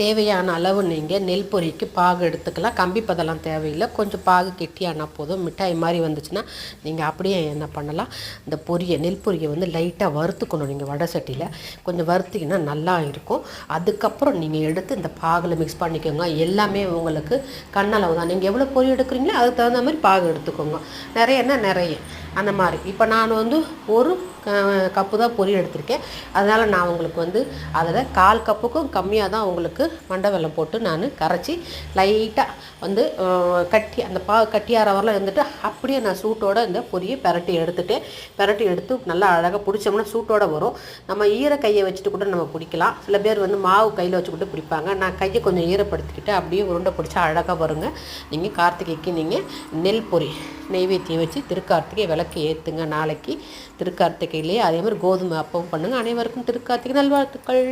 தேவையான அளவு நீங்கள் நெல் பொரிக்கு பாகு எடுத்துக்கலாம். கம்பி பதெல்லாம் தேவையில்லை. கொஞ்சம் பாகு கெட்டியானால் போதும். மிட்டாய் மாதிரி வந்துச்சுன்னா நீங்கள் அப்படியே என்ன பண்ணலாம். இந்த பொரியை நெல் பொரியை வந்து லைட்டாக வறுத்துக்கணும் நீங்கள் வடை சட்டியில். கொஞ்சம் வறுத்திங்கன்னா நல்லா இருக்கும். அதுக்கப்புறம் நீங்கள் எடுத்து இந்த பாகில் மிக்ஸ் பண்ணிக்கோங்க. எல்லாமே உங்களுக்கு கண்ணளவு தான். நீங்கள் எவ்வளோ பொரி எடுக்கிறீங்களோ அதுக்கு தகுந்த மாதிரி பாகு எடுத்துக்கோங்க. நிறையன்னா நிறைய. அந்த மாதிரி. இப்போ நான் வந்து ஒரு க- கப்பு தான் பொரியல் எடுத்திருக்கேன். அதனால் நான் உங்களுக்கு வந்து அதில் கால் கப்புக்கும் கம்மியாக தான் உங்களுக்கு மண்டை வெள்ளம் போட்டு நான் கரைச்சி லைட்டாக வந்து கட்டி அந்த பா கட்டியார வரலாம் இருந்துட்டு அப்படியே நான் சூட்டோட இந்த பொரியை பிரட்டி எடுத்துகிட்டு பிரட்டி எடுத்து நல்லா அழகாக பிடிச்சோம்னா சூட்டோட வரும். நம்ம ஈர கையை வச்சுட்டு கூட நம்ம பிடிக்கலாம். சில பேர் வந்து மாவு கையில் வச்சுக்கிட்டு பிடிப்பாங்க. நான் கையை கொஞ்சம் ஈரப்படுத்திக்கிட்டு அப்படியே உருண்டை பிடிச்சா அழகாக வருங்க. நீங்கள் கார்த்திகைக்கு நீங்கள் நெல் பொரி நெய்வேத்தியம் வச்சு திருக்கார்த்திகை விளக்கு ஏற்றுங்க நாளைக்கு திருக்கார்த்திகையிலே. அதே மாதிரி கோதுமை அப்பவும் பண்ணுங்கள் அனைவருக்கும் திருக்கார்த்திகை நல்வாழ்த்துக்கள்.